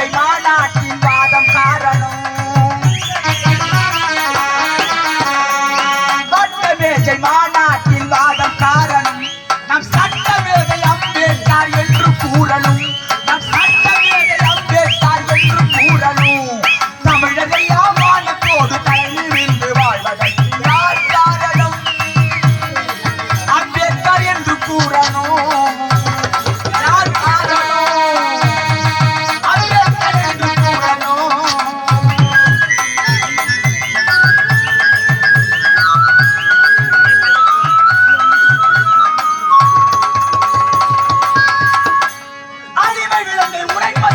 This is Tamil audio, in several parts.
தஞ்சை மாநாட்டின் வாதம் காரணம். மேஜை மாநாட்டின் வாதம் காரணம். நம் சட்ட மேதை அம்பேத்கார் என்று கூறணும். உடைப்ப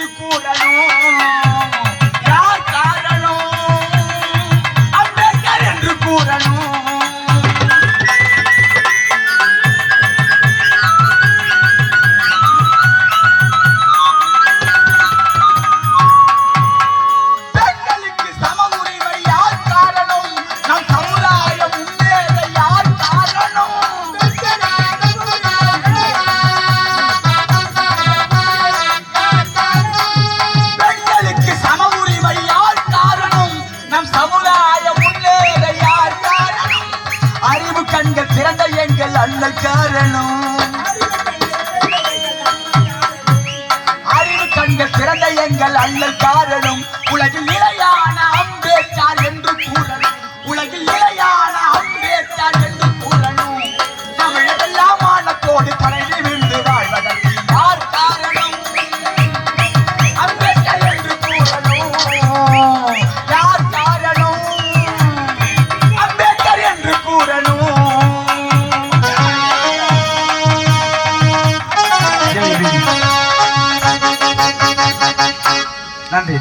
என்று கூறணும் யார் காரணம்? அம்பேத்கர் என்று கூறணும். அறிவு பிறந்த எங்கள் அண்ணல் காரணம். அறிவு கண்கள் பிறந்த எங்கள் அண்ணல் காரணம். உலகில் final.